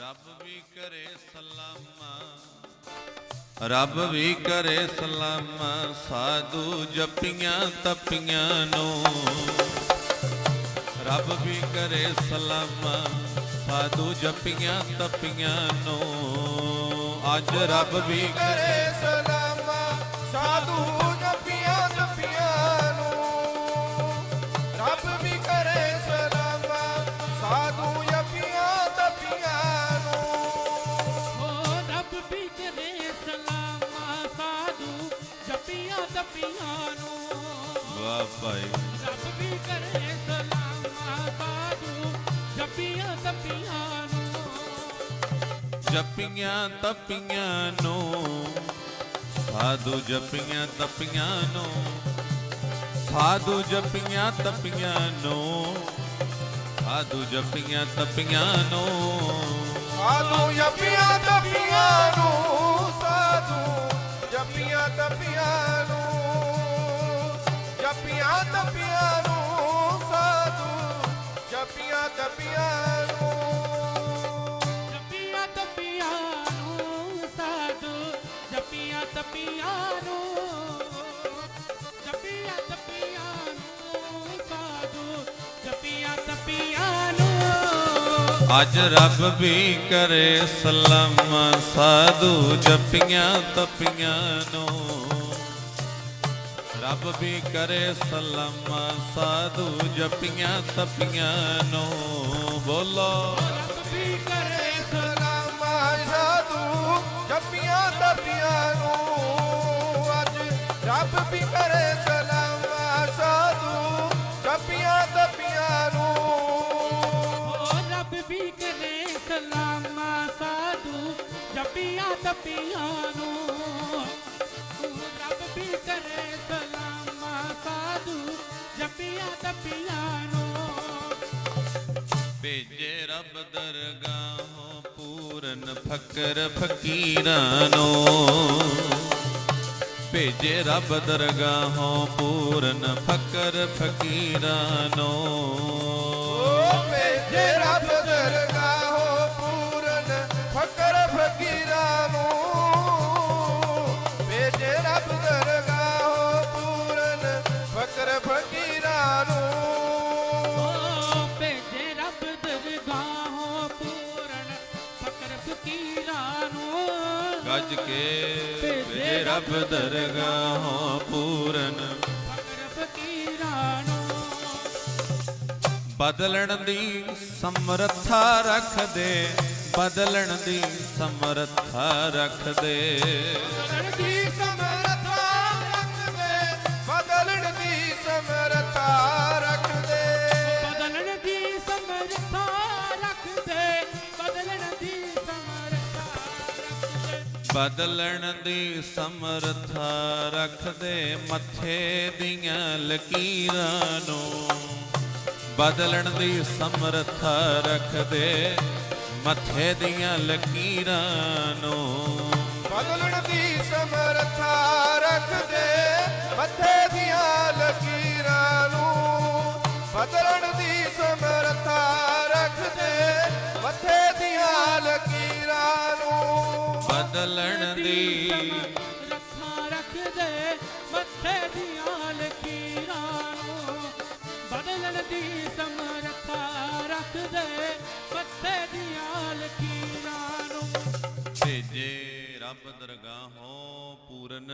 ਰੱਬ ਵੀ ਕਰੇ ਸਲਾਮਾ, ਰੱਬ ਵੀ ਕਰੇ ਸਲਾਮਾ, ਸਾਧੂ ਜਪੀਆਂ ਤਪੀਆਂ ਨੂੰ। ਰੱਬ ਵੀ ਕਰੇ ਸਲਾਮਾ, ਸਾਧੂ ਜਪੀਆਂ ਤਪੀਆਂ ਨੂੰ। ਅੱਜ ਰੱਬ ਵੀ ਕਰੇ ਕਰੇ ਸਲਾਮਾ, ਸਾਧੂ ਵਾਹ ਭਾਈ। ਰੱਬ ਵੀ ਕਰੇ ਸਲਾਮਾ ਸਾਧੂ ਜਪੀਆਂ ਤਪੀਆਂ ਨੂੰ। ਜਪੀਆਂ ਤਪੀਆਂ ਨੂੰ ਸਾਧੂ ਜਪੀਆਂ ਤਪੀਆਂ ਨੂੰ ਸਾਧੂ ਜਪੀਆਂ ਤਪੀਆਂ ਨੂੰ ਸਾਧੂ ਜਪੀਆਂ ਤਪੀਆਂ ਨੂੰ। ਸਾਧੂ ਜਪੀਆਂ ਜਪੀਆਂ ਤਪੀਆਂ ਨੂੰ ਸਾਧੂ ਜਪੀਆਂ ਤਪੀਆਂ ਨੂੰ। ਜਪੀਆਂ ਤਪੀਆਂ ਨੂੰ ਸਾਧੂ ਜਪੀਆਂ ਤਪੀਆਂ ਨੂੰ। ਜਪੀਆਂ ਤਪੀਆਂ ਨੂੰ ਸਾਧੂ ਜਪੀਆਂ ਤਪੀਆਂ ਨੂੰ। ਅੱਜ ਰੱਬ ਵੀ ਕਰੇ ਸਲਾਮਾ ਸਾਧੂ ਜਪੀਆਂ ਤਪੀਆਂ ਨੂੰ। ਰੱਬ ਵੀ ਕਰੇ ਸਲਾਮਾ ਸਾਧੂ ਜਪੀਆਂ ਤਪੀਆਂ ਨੂੰ ਬੋਲੋ। ਰੱਬ ਵੀ ਕਰੇ ਸਲਾਮਾ ਸਾਧੂ ਜਪੀਆਂ ਤਪੀਆਂ ਨੂੰ ਅੱਜ ਰੱਬ ਵੀ ਕਰੇ ਸਲਾਮਾ ਸਾਧੂ ਜਪੀਆਂ ਤਪੀਆਂ ਨੂੰ। ਰੱਬ ਵੀ ਕਰੇ ਸਲਾਮਾ ਸਾਧੂ ਜਪੀਆਂ ਤਪੀਆਂ ਨੂੰ ਰੱਬ ਵੀ ਕਰੇ ਜਪੀਆਂ ਤਪੀਆਂ ਨੂੰ। ਭੇਜੇ ਰੱਬ ਦਰਗਾਹੋਂ ਪੂਰਨ ਫਕਰ ਫਕੀਰਾਂ ਨੂੰ। ਭੇਜੇ ਰੱਬ ਦਰਗਾਹੋਂ ਪੂਰਨ ਫਕਰ ਫਕੀਰਾਂ ਨੂੰ। ਭੇਜੇ ਗੱਜ ਕੇ ਭੇਜੇ ਰੱਬ ਦਰਗਾਹੋਂ ਪੂਰਨ। ਬਦਲਣ ਦੀ ਸਮਰੱਥਾ ਰੱਖਦੇ, ਬਦਲਣ ਦੀ ਸਮਰੱਥਾ ਰੱਖਦੇ। ਬਦਲਣ ਬਦਲਣ ਦੀ ਸਮਰਥਾ ਰੱਖਦੇ ਮੱਥੇ ਦੀਆਂ ਲਕੀਰਾਂ ਨੂੰ। ਬਦਲਣ ਦੀ ਸਮਰੱਥਾ ਰੱਖਦੇ ਮੱਥੇ ਦੀਆਂ ਲਕੀਰਾਂ ਨੂੰ। ਬਦਲਣ ਦੀ ਸਮਰੱਥਾ ਰੱਖਦੇ ਮੱਥੇ ਬਦਲਣ ਦੀ। ਰੱਖਾਂ ਰੱਖਦੇ ਮੱਥੇ ਦੀਆਂ ਲਕੀਰਾਂ ਨੂੰ। ਬਦਲਣ ਦੀ ਸਮਰੱਥਾ ਰੱਖਦੇ ਮੱਥੇ ਦੀਆਂ ਲਕੀਰਾਂ ਨੂੰ। ਭੇਜੇ ਰੱਬ ਦਰਗਾਹੋਂ ਪੂਰਨ